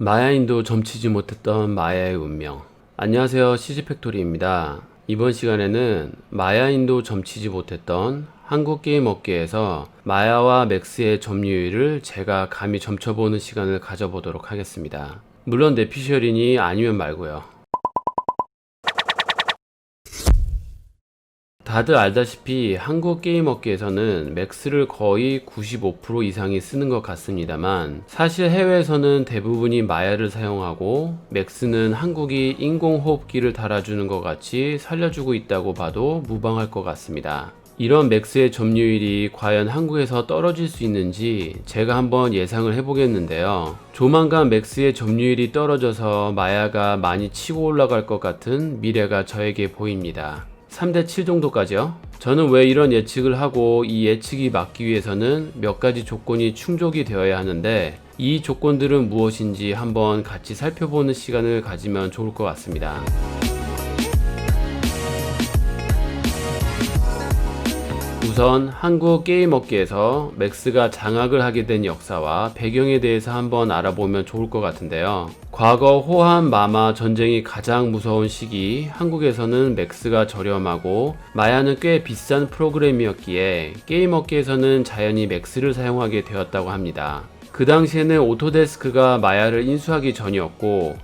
마야인도 점치지 못했던 마야의 운명. 안녕하세요. 시즈팩토리입니다. 이번 시간에는 마야인도 점치지 못했던 한국 게임 업계에서 마야와 맥스의 점유율을 제가 감히 점쳐보는 시간을 가져보도록 하겠습니다. 물론 내피셜이니 아니면 말고요. 다들 알다시피 한국 게임 업계에서는 맥스를 거의 95% 이상이 쓰는 것 같습니다만 사실 해외에서는 대부분이 마야를 사용하고 맥스는 한국이 인공호흡기를 달아주는 것 같이 살려주고 있다고 봐도 무방할 것 같습니다. 이런 맥스의 점유율이 과연 한국에서 떨어질 수 있는지 제가 한번 예상을 해보겠는데요. 조만간 맥스의 점유율이 떨어져서 마야가 많이 치고 올라갈 것 같은 미래가 저에게 보입니다. 3대 7 정도까지요. 저는 왜 이런 예측을 하고 이 예측이 맞기 위해서는 몇 가지 조건이 충족이 되어야 하는데 이 조건들은 무엇인지 한번 같이 살펴보는 시간을 가지면 좋을 것 같습니다. 우선 한국 게임 업계에서 맥스가 장악을 하게 된 역사와 배경에 대해서 한번 알아보면 좋을 것 같은데요. 과거 호한 마마 전쟁이 가장 무서운 시기 한국에서는 맥스가 저렴하고 마야는 꽤 비싼 프로그램이었기에 게임 업계에서는 자연히 맥스를 사용하게 되었다고 합니다. 그 당시에는 오토데스크가 마야를 인수하기 전이었고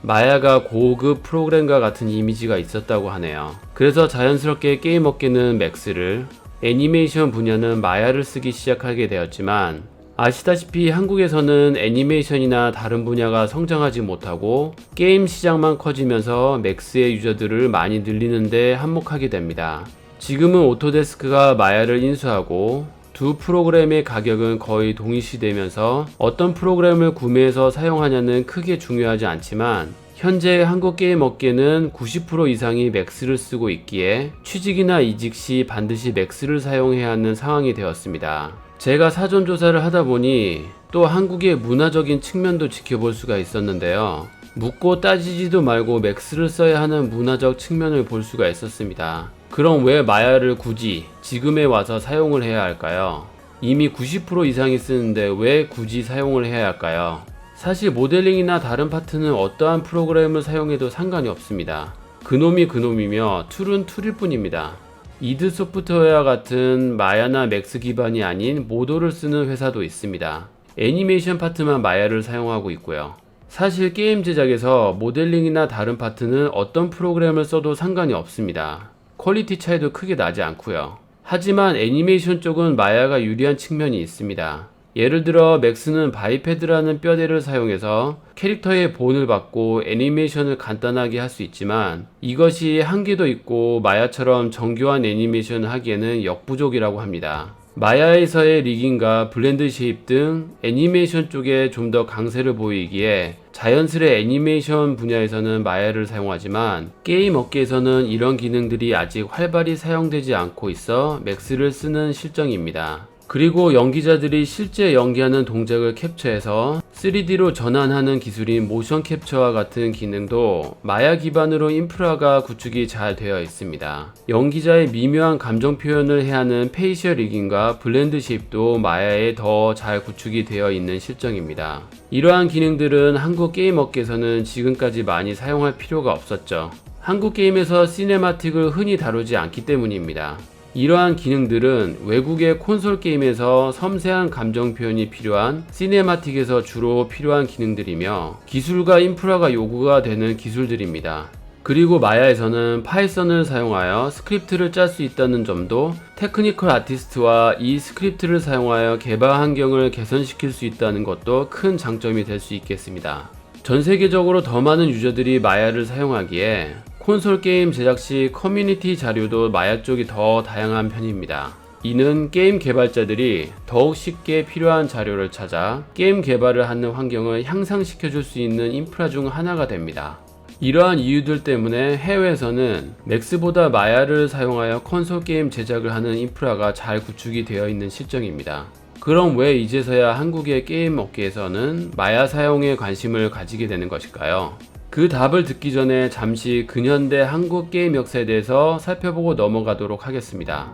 마야가 고급 프로그램과 같은 이미지가 있었다고 하네요. 그래서 자연스럽게 게임 업계는 맥스를 애니메이션 분야는 마야를 쓰기 시작하게 되었지만 아시다시피 한국에서는 애니메이션이나 다른 분야가 성장하지 못하고 게임 시장만 커지면서 맥스의 유저들을 많이 늘리는데 한몫하게 됩니다. 지금은 오토데스크가 마야를 인수하고 두 프로그램의 가격은 거의 동일시되면서 어떤 프로그램을 구매해서 사용하냐는 크게 중요하지 않지만 현재 한국 게임 업계는 90% 이상이 맥스를 쓰고 있기에 취직이나 이직 시 반드시 맥스를 사용해야 하는 상황이 되었습니다. 제가 사전 조사를 하다 보니 또 한국의 문화적인 측면도 지켜볼 수가 있었는데요. 묻고 따지지도 말고 맥스를 써야 하는 문화적 측면을 볼 수가 있었습니다. 그럼 왜 마야를 굳이 지금에 와서 사용을 해야 할까요? 이미 90% 이상이 쓰는데 왜 굳이 사용을 해야 할까요? 사실 모델링이나 다른 파트는 어떠한 프로그램을 사용해도 상관이 없습니다. 그놈이 그놈이며 툴은 툴일 뿐입니다. 이드 소프트웨어 같은 마야나 맥스 기반이 아닌 모도를 쓰는 회사도 있습니다. 애니메이션 파트만 마야를 사용하고 있고요. 사실 게임 제작에서 모델링이나 다른 파트는 어떤 프로그램을 써도 상관이 없습니다. 퀄리티 차이도 크게 나지 않고요. 하지만 애니메이션 쪽은 마야가 유리한 측면이 있습니다. 예를 들어 맥스는 바이패드라는 뼈대를 사용해서 캐릭터의 본을 받고 애니메이션을 간단하게 할 수 있지만 이것이 한계도 있고 마야처럼 정교한 애니메이션을 하기에는 역부족이라고 합니다. 마야에서의 리깅과 블렌드 쉐입 등 애니메이션 쪽에 좀 더 강세를 보이기에 자연스레 애니메이션 분야에서는 마야를 사용하지만 게임 업계에서는 이런 기능들이 아직 활발히 사용되지 않고 있어 맥스를 쓰는 실정입니다. 그리고 연기자들이 실제 연기하는 동작을 캡처해서 3D로 전환하는 기술인 모션 캡처와 같은 기능도 마야 기반으로 인프라가 구축이 잘 되어 있습니다. 연기자의 미묘한 감정 표현을 해야 하는 페이셜 리깅과 블렌드 쉐입도 마야에 더 잘 구축이 되어 있는 실정입니다. 이러한 기능들은 한국 게임 업계에서는 지금까지 많이 사용할 필요가 없었죠. 한국 게임에서 시네마틱을 흔히 다루지 않기 때문입니다. 이러한 기능들은 외국의 콘솔 게임에서 섬세한 감정 표현이 필요한 시네마틱에서 주로 필요한 기능들이며 기술과 인프라가 요구가 되는 기술들입니다. 그리고 마야에서는 파이썬을 사용하여 스크립트를 짤 수 있다는 점도 테크니컬 아티스트와 이 스크립트를 사용하여 개발 환경을 개선시킬 수 있다는 것도 큰 장점이 될 수 있겠습니다. 전 세계적으로 더 많은 유저들이 마야를 사용하기에 콘솔 게임 제작 시 커뮤니티 자료도 마약 쪽이 더 다양한 편입니다. 이는 게임 개발자들이 더욱 쉽게 필요한 자료를 찾아 게임 개발을 하는 환경을 향상시켜 줄 수 있는 인프라 중 하나가 됩니다. 이러한 이유들 때문에 해외에서는 맥스보다 마야를 사용하여 콘솔 게임 제작을 하는 인프라가 잘 구축이 되어 있는 실정입니다. 그럼 왜 이제서야 한국의 게임 업계에서는 마야 사용에 관심을 가지게 되는 것일까요? 그 답을 듣기 전에 잠시 근현대 한국 게임 역사에 대해서 살펴보고 넘어가도록 하겠습니다.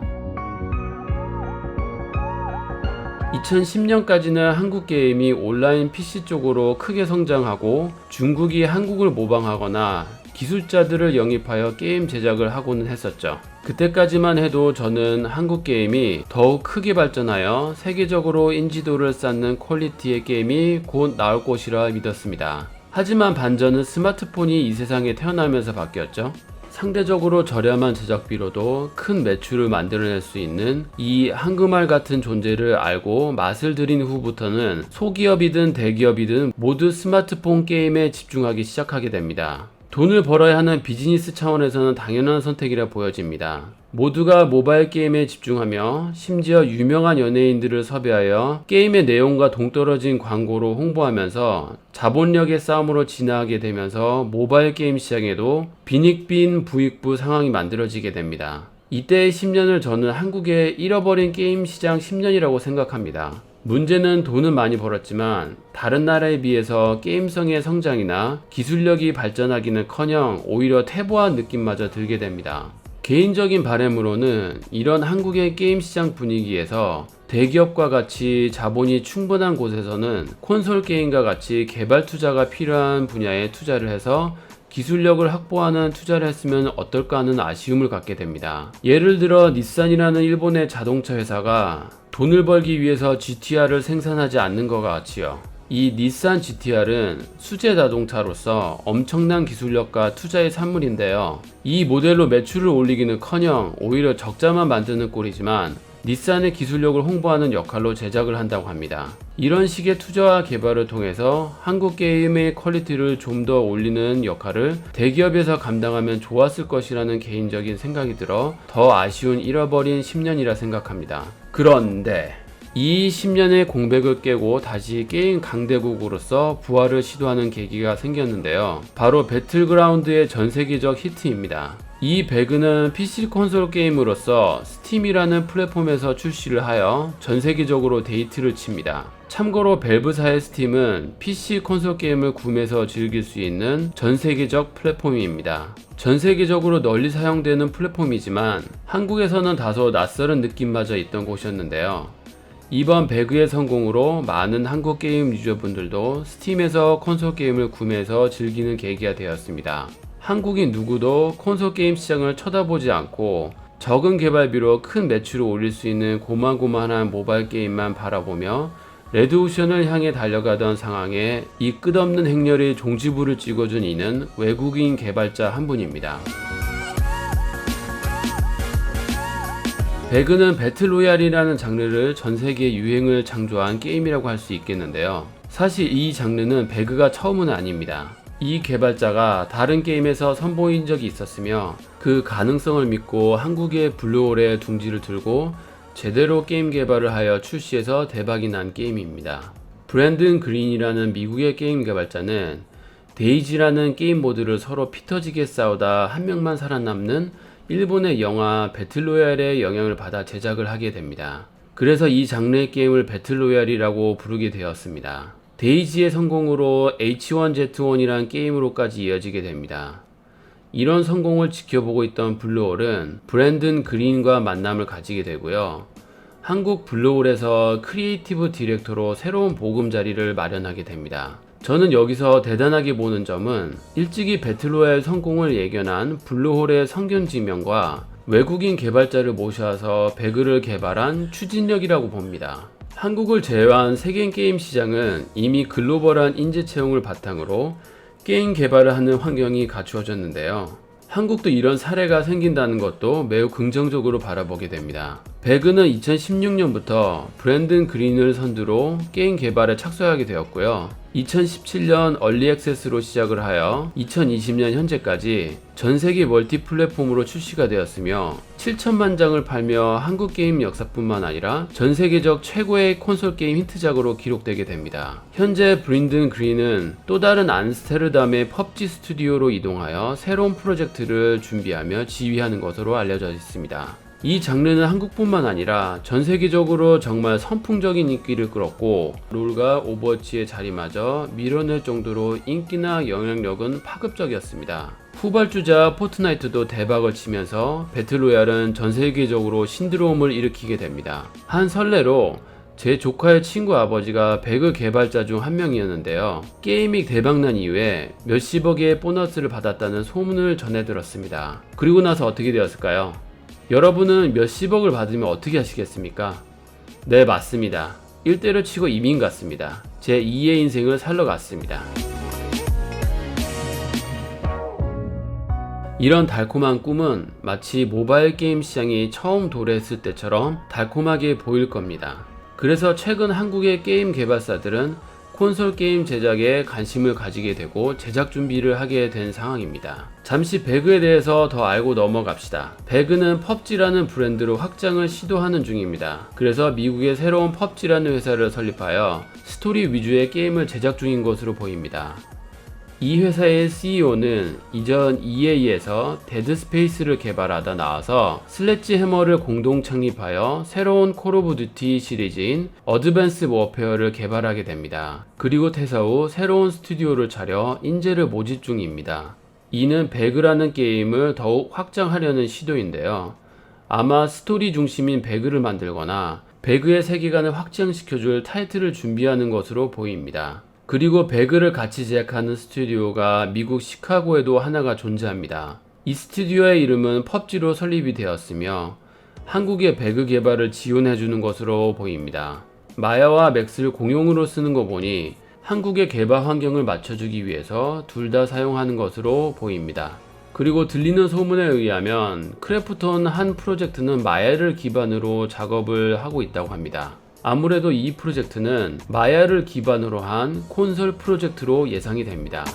2010년까지는 한국 게임이 온라인 PC 쪽으로 크게 성장하고 중국이 한국을 모방하거나 기술자들을 영입하여 게임 제작을 하고는 했었죠. 그때까지만 해도 저는 한국 게임이 더욱 크게 발전하여 세계적으로 인지도를 쌓는 퀄리티의 게임이 곧 나올 것이라 믿었습니다. 하지만 반전은 스마트폰이 이 세상에 태어나면서 바뀌었죠. 상대적으로 저렴한 제작비로도 큰 매출을 만들어낼 수 있는 이 한금알 같은 존재를 알고 맛을 들인 후부터는 소기업이든 대기업이든 모두 스마트폰 게임에 집중하기 시작하게 됩니다. 돈을 벌어야 하는 비즈니스 차원에서는 당연한 선택이라 보여집니다. 모두가 모바일 게임에 집중하며 심지어 유명한 연예인들을 섭외하여 게임의 내용과 동떨어진 광고로 홍보하면서 자본력의 싸움으로 진화하게 되면서 모바일 게임 시장에도 빈익빈 부익부 상황이 만들어지게 됩니다. 이때의 10년을 저는 한국의 잃어버린 게임 시장 10년이라고 생각합니다. 문제는 돈은 많이 벌었지만 다른 나라에 비해서 게임성의 성장이나 기술력이 발전하기는 커녕 오히려 퇴보한 느낌마저 들게 됩니다. 개인적인 바램으로는 이런 한국의 게임 시장 분위기에서 대기업과 같이 자본이 충분한 곳에서는 콘솔 게임과 같이 개발 투자가 필요한 분야에 투자를 해서 기술력을 확보하는 투자를 했으면 어떨까 하는 아쉬움을 갖게 됩니다. 예를 들어 닛산이라는 일본의 자동차 회사가 돈을 벌기 위해서 GTR을 생산하지 않는 것 같지요. 이 닛산 GTR은 수제 자동차로서 엄청난 기술력과 투자의 산물인데요. 이 모델로 매출을 올리기는 커녕 오히려 적자만 만드는 꼴이지만 닛산의 기술력을 홍보하는 역할로 제작을 한다고 합니다. 이런 식의 투자와 개발을 통해서 한국 게임의 퀄리티를 좀 더 올리는 역할을 대기업에서 감당하면 좋았을 것이라는 개인적인 생각이 들어 더 아쉬운 잃어버린 10년이라 생각합니다. 그런데 이 10년의 공백을 깨고 다시 게임 강대국으로서 부활을 시도하는 계기가 생겼는데요. 바로 배틀그라운드의 전 세계적 히트입니다. 이 배그는 PC 콘솔 게임으로서 스팀이라는 플랫폼에서 출시를 하여 전 세계적으로 데이트를 칩니다. 참고로 벨브사의 스팀은 PC 콘솔 게임을 구매해서 즐길 수 있는 전 세계적 플랫폼입니다. 전 세계적으로 널리 사용되는 플랫폼이지만 한국에서는 다소 낯설은 느낌마저 있던 곳이었는데요. 이번 배그의 성공으로 많은 한국 게임 유저분들도 스팀에서 콘솔 게임을 구매해서 즐기는 계기가 되었습니다. 한국인 누구도 콘솔 게임 시장을 쳐다보지 않고 적은 개발비로 큰 매출을 올릴 수 있는 고만고만한 모바일 게임만 바라보며 레드오션을 향해 달려가던 상황에 이 끝없는 행렬의 종지부를 찍어준 이는 외국인 개발자 한 분입니다. 배그는 배틀로얄이라는 장르를 전 세계에 유행을 창조한 게임이라고 할 수 있겠는데요. 사실 이 장르는 배그가 처음은 아닙니다. 이 개발자가 다른 게임에서 선보인 적이 있었으며 그 가능성을 믿고 한국의 블루홀에 둥지를 들고 제대로 게임 개발을 하여 출시해서 대박이 난 게임입니다. 브랜든 그린이라는 미국의 게임 개발자는 데이지라는 게임 모드를 서로 피터지게 싸우다 한 명만 살아남는 일본의 영화 배틀로얄의 영향을 받아 제작을 하게 됩니다. 그래서 이 장르의 게임을 배틀로얄이라고 부르게 되었습니다. 데이지의 성공으로 H1Z1이란 게임으로까지 이어지게 됩니다. 이런 성공을 지켜보고 있던 블루홀은 브랜든 그린과 만남을 가지게 되고요. 한국 블루홀에서 크리에이티브 디렉터로 새로운 보금자리를 마련하게 됩니다. 저는 여기서 대단하게 보는 점은 일찍이 배틀로얄 성공을 예견한 블루홀의 성견지명과 외국인 개발자를 모셔서 배그를 개발한 추진력이라고 봅니다. 한국을 제외한 세계 게임 시장은 이미 글로벌한 인재 채용을 바탕으로 게임 개발을 하는 환경이 갖추어졌는데요. 한국도 이런 사례가 생긴다는 것도 매우 긍정적으로 바라보게 됩니다. 배그는 2016년부터 브랜든 그린을 선두로 게임 개발에 착수하게 되었고요. 2017년 얼리 액세스로 시작을 하여 2020년 현재까지 전 세계 멀티 플랫폼으로 출시가 되었으며 7천만 장을 팔며 한국 게임 역사뿐만 아니라 전 세계적 최고의 콘솔 게임 히트작으로 기록되게 됩니다. 현재 브린든 그린은 또 다른 암스테르담의 펍지 스튜디오로 이동하여 새로운 프로젝트를 준비하며 지휘하는 것으로 알려져 있습니다. 이 장르는 한국뿐만 아니라 전 세계적으로 정말 선풍적인 인기를 끌었고 롤과 오버워치의 자리마저 밀어낼 정도로 인기나 영향력은 파급적이었습니다. 후발주자 포트나이트도 대박을 치면서 배틀로얄은 전 세계적으로 신드롬을 일으키게 됩니다. 한 설레로 제 조카의 친구 아버지가 배그 개발자 중 한 명이었는데요. 게임이 대박난 이후에 몇십억의 보너스를 받았다는 소문을 전해 들었습니다. 그리고 나서 어떻게 되었을까요? 여러분은 몇십억을 받으면 어떻게 하시겠습니까? 네, 맞습니다. 일대를 치고 이민 갔습니다. 제 2의 인생을 살러 갔습니다. 이런 달콤한 꿈은 마치 모바일 게임 시장이 처음 도래했을 때처럼 달콤하게 보일 겁니다. 그래서 최근 한국의 게임 개발사들은 콘솔 게임 제작에 관심을 가지게 되고 제작 준비를 하게 된 상황입니다. 잠시 배그에 대해서 더 알고 넘어갑시다. 배그는 펍지라는 브랜드로 확장을 시도하는 중입니다. 그래서 미국의 새로운 펍지라는 회사를 설립하여 스토리 위주의 게임을 제작 중인 것으로 보입니다. 이 회사의 CEO는 이전 EA에서 데드 스페이스를 개발하다 나와서 슬래지 해머를 공동 창립하여 새로운 콜 오브 듀티 시리즈인 어드밴스 워페어를 개발하게 됩니다. 그리고 퇴사 후 새로운 스튜디오를 차려 인재를 모집 중입니다. 이는 배그라는 게임을 더욱 확장하려는 시도인데요. 아마 스토리 중심인 배그를 만들거나 배그의 세계관을 확장시켜줄 타이틀을 준비하는 것으로 보입니다. 그리고 배그를 같이 제작하는 스튜디오가 미국 시카고에도 하나가 존재합니다. 이 스튜디오의 이름은 펍지로 설립이 되었으며 한국의 배그 개발을 지원해주는 것으로 보입니다. 마야와 맥스를 공용으로 쓰는 거 보니 한국의 개발 환경을 맞춰주기 위해서 둘 다 사용하는 것으로 보입니다. 그리고 들리는 소문에 의하면 크래프톤 한 프로젝트는 마야를 기반으로 작업을 하고 있다고 합니다. 아무래도 이 프로젝트는 마야를 기반으로 한 콘솔 프로젝트로 예상이 됩니다.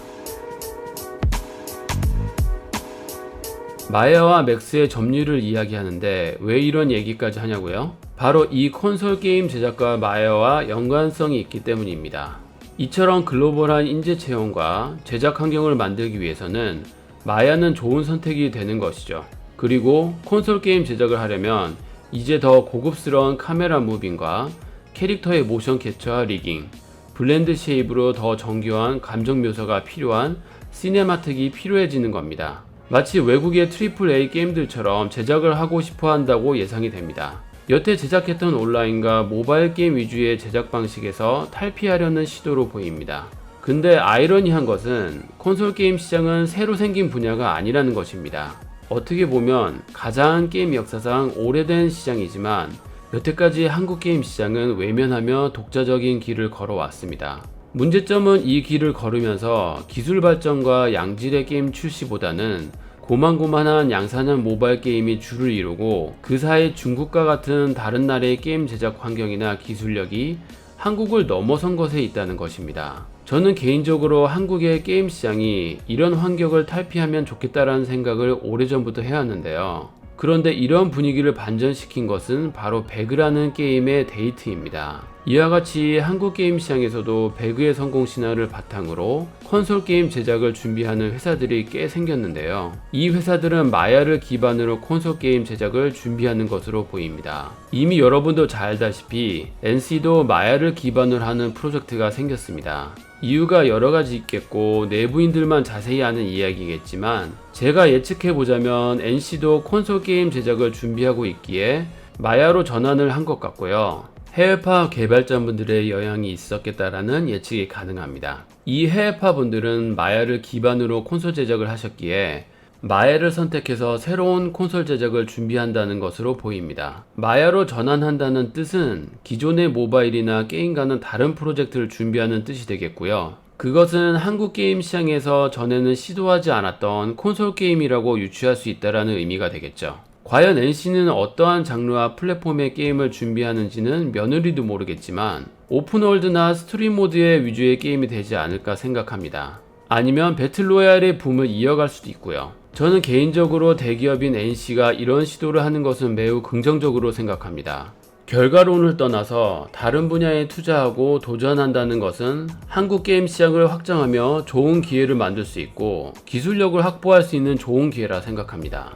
마야와 맥스의 점유를 이야기하는데 왜 이런 얘기까지 하냐고요? 바로 이 콘솔 게임 제작과 마야와 연관성이 있기 때문입니다. 이처럼 글로벌한 인재 채용과 제작 환경을 만들기 위해서는 마야는 좋은 선택이 되는 것이죠. 그리고 콘솔 게임 제작을 하려면 이제 더 고급스러운 카메라 무빙과 캐릭터의 모션 캡처와 리깅, 블렌드 쉐입으로 더 정교한 감정 묘사가 필요한 시네마틱이 필요해지는 겁니다. 마치 외국의 AAA 게임들처럼 제작을 하고 싶어 한다고 예상이 됩니다. 여태 제작했던 온라인과 모바일 게임 위주의 제작 방식에서 탈피하려는 시도로 보입니다. 근데 아이러니한 것은 콘솔 게임 시장은 새로 생긴 분야가 아니라는 것입니다. 어떻게 보면 가장 게임 역사상 오래된 시장이지만 여태까지 한국 게임 시장은 외면하며 독자적인 길을 걸어왔습니다. 문제점은 이 길을 걸으면서 기술 발전과 양질의 게임 출시보다는 고만고만한 양산형 모바일 게임이 주를 이루고 그 사이 중국과 같은 다른 나라의 게임 제작 환경이나 기술력이 한국을 넘어선 것에 있다는 것입니다. 저는 개인적으로 한국의 게임 시장이 이런 환경을 탈피하면 좋겠다라는 생각을 오래전부터 해왔는데요. 그런데 이런 분위기를 반전시킨 것은 바로 배그라는 게임의 데이트입니다. 이와 같이 한국 게임 시장에서도 배그의 성공 신화를 바탕으로 콘솔 게임 제작을 준비하는 회사들이 꽤 생겼는데요. 이 회사들은 마야를 기반으로 콘솔 게임 제작을 준비하는 것으로 보입니다. 이미 여러분도 잘 알다시피 NC도 마야를 기반으로 하는 프로젝트가 생겼습니다. 이유가 여러 가지 있겠고 내부인들만 자세히 아는 이야기겠지만 제가 예측해 보자면 NC도 콘솔 게임 제작을 준비하고 있기에 마야로 전환을 한 것 같고요. 해외파 개발자분들의 영향이 있었겠다라는 예측이 가능합니다. 이 해외파 분들은 마야를 기반으로 콘솔 제작을 하셨기에 마야를 선택해서 새로운 콘솔 제작을 준비한다는 것으로 보입니다. 마야로 전환한다는 뜻은 기존의 모바일이나 게임과는 다른 프로젝트를 준비하는 뜻이 되겠고요. 그것은 한국 게임 시장에서 전에는 시도하지 않았던 콘솔 게임이라고 유추할 수 있다라는 의미가 되겠죠. 과연 NC는 어떠한 장르와 플랫폼의 게임을 준비하는지는 며느리도 모르겠지만 오픈월드나 스토리 모드의 위주의 게임이 되지 않을까 생각합니다. 아니면 배틀로얄의 붐을 이어갈 수도 있고요. 저는 개인적으로 대기업인 NC가 이런 시도를 하는 것은 매우 긍정적으로 생각합니다. 결과론을 떠나서 다른 분야에 투자하고 도전한다는 것은 한국 게임 시장을 확장하며 좋은 기회를 만들 수 있고 기술력을 확보할 수 있는 좋은 기회라 생각합니다.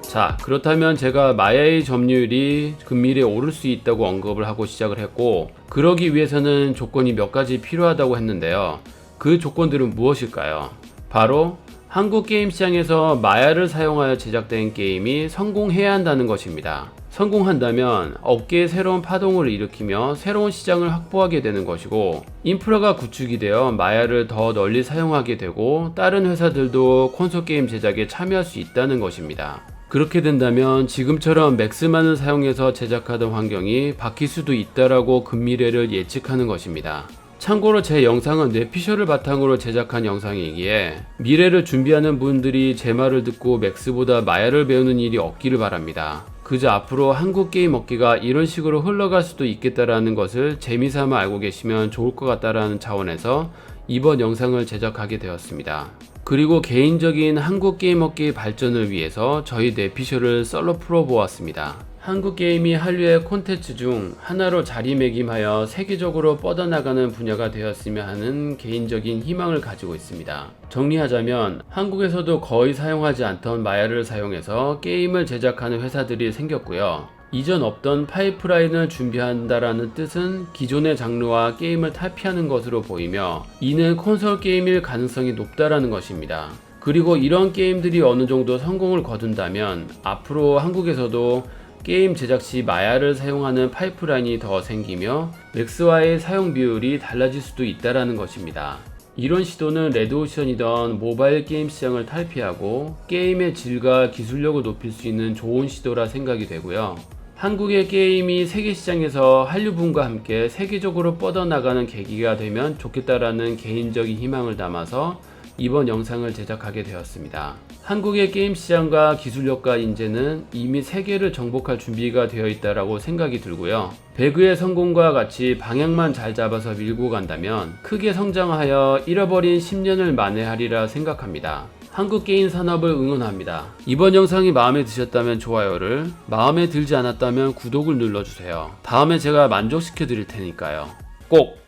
자, 그렇다면 제가 마야의 점유율이 금밀에 오를 수 있다고 언급을 하고 시작을 했고, 그러기 위해서는 조건이 몇 가지 필요하다고 했는데요. 그 조건들은 무엇일까요? 바로 한국 게임 시장에서 마야를 사용하여 제작된 게임이 성공해야 한다는 것입니다. 성공한다면 업계에 새로운 파동을 일으키며 새로운 시장을 확보하게 되는 것이고 인프라가 구축이 되어 마야를 더 널리 사용하게 되고 다른 회사들도 콘솔 게임 제작에 참여할 수 있다는 것입니다. 그렇게 된다면 지금처럼 맥스만을 사용해서 제작하던 환경이 바뀔 수도 있다라고 근미래를 예측하는 것입니다. 참고로 제 영상은 뇌피셜을 바탕으로 제작한 영상이기에 미래를 준비하는 분들이 제 말을 듣고 맥스보다 마야를 배우는 일이 없기를 바랍니다. 그저 앞으로 한국 게임 업계가 이런 식으로 흘러갈 수도 있겠다라는 것을 재미삼아 알고 계시면 좋을 것 같다라는 차원에서 이번 영상을 제작하게 되었습니다. 그리고 개인적인 한국 게임 업계의 발전을 위해서 저희 뇌피셜을 썰러 풀어보았습니다. 한국 게임이 한류의 콘텐츠 중 하나로 자리매김하여 세계적으로 뻗어나가는 분야가 되었으면 하는 개인적인 희망을 가지고 있습니다. 정리하자면 한국에서도 거의 사용하지 않던 마야를 사용해서 게임을 제작하는 회사들이 생겼고요. 이전 없던 파이프라인을 준비한다라는 뜻은 기존의 장르와 게임을 탈피하는 것으로 보이며 이는 콘솔 게임일 가능성이 높다라는 것입니다. 그리고 이런 게임들이 어느 정도 성공을 거둔다면 앞으로 한국에서도 게임 제작 시 마야를 사용하는 파이프라인이 더 생기며 맥스와의 사용 비율이 달라질 수도 있다라는 것입니다. 이런 시도는 레드오션이던 모바일 게임 시장을 탈피하고 게임의 질과 기술력을 높일 수 있는 좋은 시도라 생각이 되고요. 한국의 게임이 세계 시장에서 한류분과 함께 세계적으로 뻗어나가는 계기가 되면 좋겠다라는 개인적인 희망을 담아서 이번 영상을 제작하게 되었습니다. 한국의 게임 시장과 기술력과 인재는 이미 세계를 정복할 준비가 되어 있다라고 생각이 들고요. 배그의 성공과 같이 방향만 잘 잡아서 밀고 간다면 크게 성장하여 잃어버린 10년을 만회하리라 생각합니다. 한국 게임 산업을 응원합니다. 이번 영상이 마음에 드셨다면 좋아요를, 마음에 들지 않았다면 구독을 눌러주세요. 다음에 제가 만족시켜 드릴 테니까요. 꼭